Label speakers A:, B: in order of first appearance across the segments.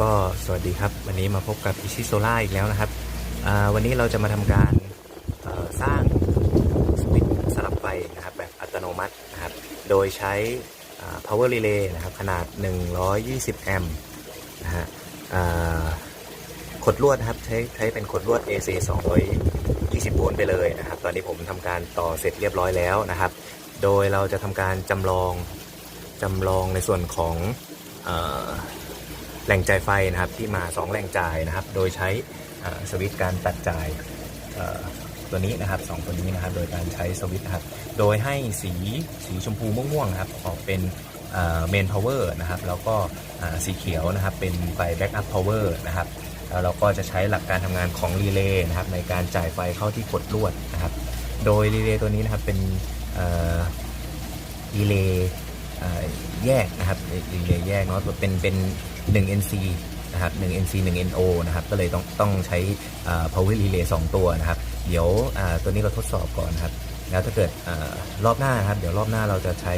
A: ก็สวัสดีครับ วันนี้มาพบกับอิชิโซล่าอีกแล้วนะครับ วันนี้เราจะมาทำการสร้างสวิตช์สลับไฟนะครับแบบอัตโนมัตินะครับ โดยใช้ power relay นะครับขนาด 120 แอมป์นะฮะขดลวดนะครับใช้ใช้เป็นขดลวด AC 220 โวลต์ไปเลยนะครับ ตอนนี้ผมทำการต่อเสร็จเรียบร้อยแล้วนะครับ โดยเราจะทำการจำลองจำลองในส่วนของ แหล่งจ่ายไฟนะครับที่มา 2 แหล่งจ่ายนะครับ โดยใช้สวิตช์การตัดจ่ายตัวนี้นะครับสองตัวนี้นะครับ โดยการใช้สวิตช์นะครับ โดยให้สีสีชมพูม่วงๆนะครับออกเป็นเมนพาวเวอร์นะครับ แล้วก็สีเขียวนะครับ เป็นไฟแบ็กอัพพาวเวอร์นะครับแล้วเราก็จะใช้หลักการทำงานของรีเลย์นะครับในการจ่ายไฟเข้าที่กดลวดนะครับ โดยรีเลย์ตัวนี้นะครับเป็นรีเลย์ แยกนะครับรีเลย์แยกเนาะเป็นเป็น1 NC นะครับ1 NC 1 NO นะครับก็เลยต้องต้องใช้ power relay 2 ตัวนะครับ เดี๋ยวตัวนี้เราทดสอบก่อนนะครับ แล้วถ้าเกิดอรอบหน้านะครับ เดี๋ยวรอบหน้าเราจะใช้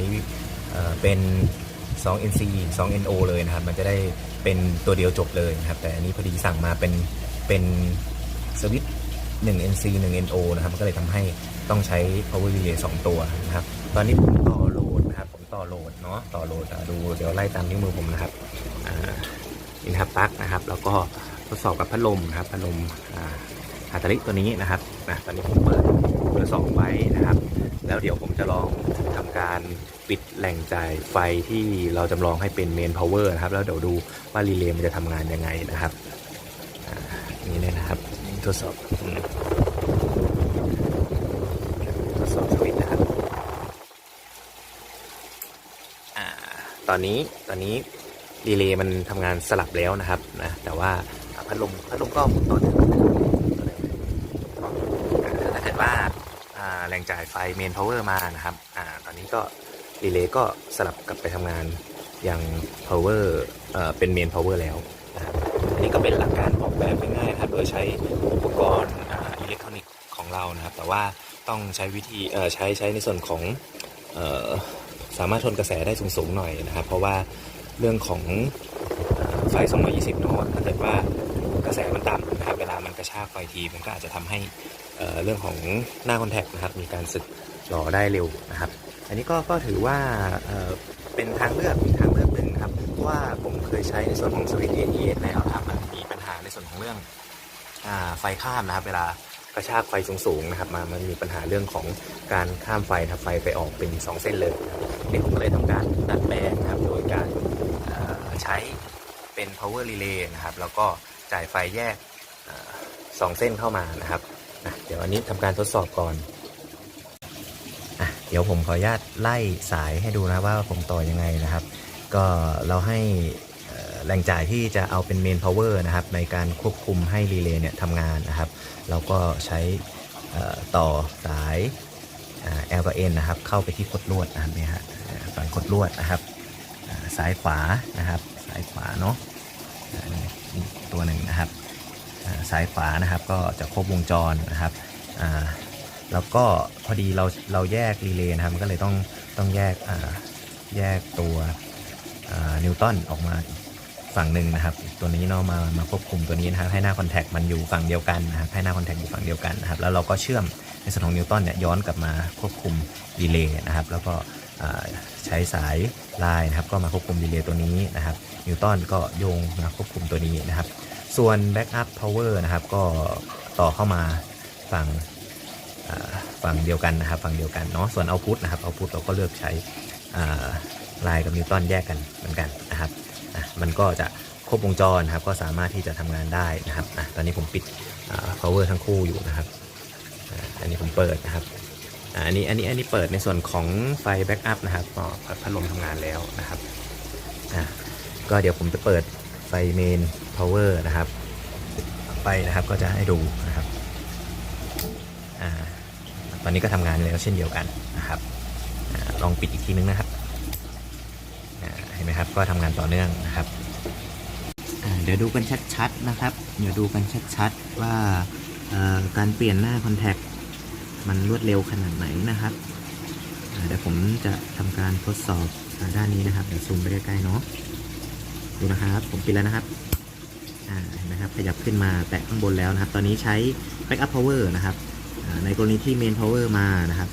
A: เป็น2 NC 2 NO เลยนะครับ มันจะได้เป็นตัวเดียวจบเลยนะครับ แต่อันนี้พอดีสั่งมาเป็นเป็นสวิตช์1 NC 1 NO นะครับมันก็เลยทำให้ต้องใช้ power relay 2 ตัวนะครับ ตอนนี้ผมต่อ ต่อโหลดเนาะต่อโหลดดูเดี๋ยวไล่ตามนิ้วมือผมนะครับอินทับปลั๊กนะครับ แล้วก็ทดสอบกับพัดลมนะครับพัดลมอาฮาตาริตัวนี้นะครับนะตอนนี้ผมเปิดเบอร์สองไว้นะครับ แล้วเดี๋ยวผมจะลองทำการปิดแหล่งจ่ายไฟที่เราจำลองให้เป็นเมนพาวเวอร์นะครับ แล้วเดี๋ยวดูว่ารีเลย์มันจะทำงานยังไงนะครับนี้เลยนะครับทดสอบทดสอบสวิตช์นะครับอ่าต อนนี้ตอนนี้รีเลย์มันทำงานสลับแล้วนะครับนะแต่ว่าพัดลมพัดลมก็หมุนต่อเนื่องถ้าเกิดว่าอ่าแรงจ่ายไฟเมนพาวเวอร์มานะครับอ่าตอนนี้ก็รีเลย์ก็สลับกลับไปทำงานอย่างพาวเวอร์เอ่อเป็นเมนพาวเวอร์แล้วนะครับอันนี้ก็เป็นหลักการออกแบบง่ายๆนะครับโดยใช้อุปกรณ์อ่าอิเล็กทรอนิกส์ของเรานะครับ แต่ว่าต้องใช้วิธีเอ่อใช้ใช้ในส่วนของเอ่อ สามารถทนกระแสได้สูงๆหน่อยนะครับ เพราะว่าเรื่องของไฟ 220 โนตถ้าเกิดว่ากระแสมันต่ำนะครับ เวลามันกระชากไฟที มันก็อาจจะทำให้เรื่องของหน้าคอนแทคนะครับ มีการสึกหล่อได้เร็วนะครับ อันนี้ก็ก็ถือว่าเป็นทางเลือกอีกทางเลือกหนึ่งนะครับ ว่าผมเคยใช้ในส่วนของสวิตช์ AES แล้วครับมันมีปัญหาในส่วนของเรื่องอไฟข้ามนะครับ เวลากระชากไฟสูงๆนะครับมามันมีปัญหาเรื่องของการข้ามไฟครับไฟไปออกเป็น 2 เส้นเลยนะครับ นี่ผมก็เลยทำการดัดแปลงนะครับโดยการใช้เป็น power relay นะครับ แล้วก็จ่ายไฟแยกอสองเส้นเข้ามานะครับ เดี๋ยวอันนี้ทำการทดสอบก่อนอเดี๋ยวผมขออนุญาตไล่สายให้ดูนะว่าผมต่อยังไงนะครับ ก็เราให้แหล่งจ่ายที่จะเอาเป็น main power นะครับ ในการควบคุมให้รีเลย์เนี่ยทำงานนะครับ เราก็ใช้ต่อสาย L กับ N นะครับ เข้าไปที่ขดลวดนะครับนี่ฮะฝั่งขดลวดนะครับอ่าซ้ายขวานะครับซ้ายขวาเนาะนี่ตัวหนึ่งนะครับอ่าซ้ายขวานะครับก็จะครบวงจรนะครับแล้วก็พอดีเราเราแยกรีเลย์นะครับมันก็เลยต้องต้องแยกแยกตัวนิวตันออกมาฝั่งหนึ่งนะครับ ตัวนี้เนาะมามาควบคุมตัวนี้นะครับให้หน้าคอนแทคมันอยู่ฝั่งเดียวกันนะครับให้หน้าคอนแทคอยู่ฝั่งเดียวกันนะครับแล้วเราก็เชื่อม ในส่วนของนิวตันเนี่ยย้อนกลับมาควบคุมรีเลย์นะครับแล้วก็ใช้สายลายนะครับก็มาควบคุมดีเลย์ตัวนี้นะครับนิวตันก็โยงมาควบคุมตัวนี้นะครับ ส่วน Backup Power นะครับก็ต่อเข้ามาฝั่งฝั่งเดียวกันนะครับฝั่งเดียวกันเนาะส่วน Output นะครับ Output เราก็เลือกใช้ลายกับนิวตันแยกกันเหมือนกันนะครับมันก็จะครบวงจรนะครับก็สามารถที่จะทำงานได้นะครับตอนนี้ผมปิด power ทั้งคู่อยู่นะครับ อันนี้ผมเปิดนะครับอันนี้อันนี้อันนี้เปิดในส่วนของไฟแบ็กอัพนะครับก็พัดลมทำงานแล้วนะครับอ่าก็เดี๋ยวผมจะเปิดไฟเมนพาวเวอร์นะครับไปนะครับก็จะให้ดูนะครับอ่าตอนนี้ก็ทำงานแล้วเช่นเดียวกันนะครับอาลองปิดอีกทีนึงนะครับอ่าเห็นไหมครับก็ทำงานต่อเนื่องนะครับอ่าเดี๋ยวดูกันชัดๆนะครับ เดี๋ยวดูกันชัดๆว่าเอ่อการเปลี่ยนหน้าคอนแทค มันรวดเร็วขนาดไหนนะครับเดี๋ยวผมจะทำการทดสอบด้านนี้นะครับ เดี๋ยวซูมไปใกล้ๆเนาะดูนะครับ ผมปิดแล้วนะครับ
B: เห็นไหมครับขยับขึ้นมาแตะข้างบนแล้วนะครับ ตอนนี้ใช้ backup power นะครับในกรณีที่ main power มานะครับ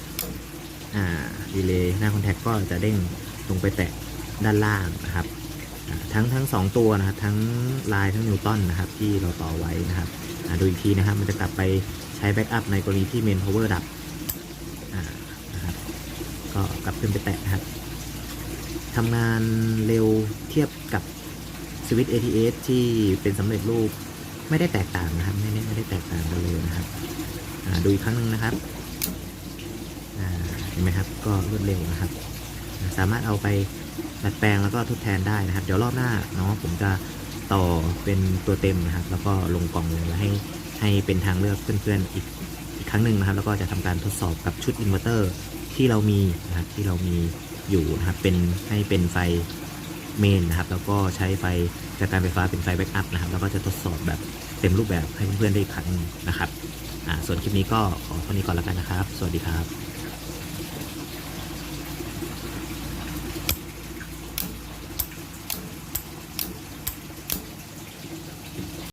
B: ดีเลย์หน้าคอนแทคก็จะเด้งลงไปแตะด้านล่างนะครับทั้งทั้งสองตัวนะครับทั้งลายทั้งนิวตันนะครับที่เราต่อไว้นะครับดูอีกทีนะครับ มันจะกลับไป ใช้ backup ในกรณีที่ main power ดับนะครับ ก็กลับขึ้นไปแตะนะครับทำงานเร็วเทียบกับสวิตช์ ATS ที่เป็นสำเร็จรูปไม่ได้แตกต่างนะครับ ไม่ได้ไม่ได้แตกต่างกันเลยนะครับดูอีกครั้งหนึ่งนะครับเห็นไหมครับ ก็รวดเร็วนะครับ สามารถเอาไปดัดแปลงแล้วก็ทดแทนได้นะครับ เดี๋ยวรอบหน้าเนาะผมจะต่อเป็นตัวเต็มนะครับ แล้วก็ลงกล่องเลยแล้วให้ ให้เป็นทางเลือกเพื่อนๆอีกอีกครั้งหนึ่งนะครับ แล้วก็จะทำการทดสอบกับชุดอินเวอร์เตอร์ที่เรามีนะครับที่เรามีอยู่นะครับเป็นให้เป็นไฟเมนนะครับ แล้วก็ใช้ไฟจากการไฟฟ้าเป็นไฟแบ็กอัพนะครับ แล้วก็จะทดสอบแบบเต็มรูปแบบให้เพื่อนๆได้อีกครั้งหนึ่งนะครับอ่าส่วนคลิปนี้ก็ขอเท่านี้ก่อนแล้วกันนะครับ สวัสดีครับ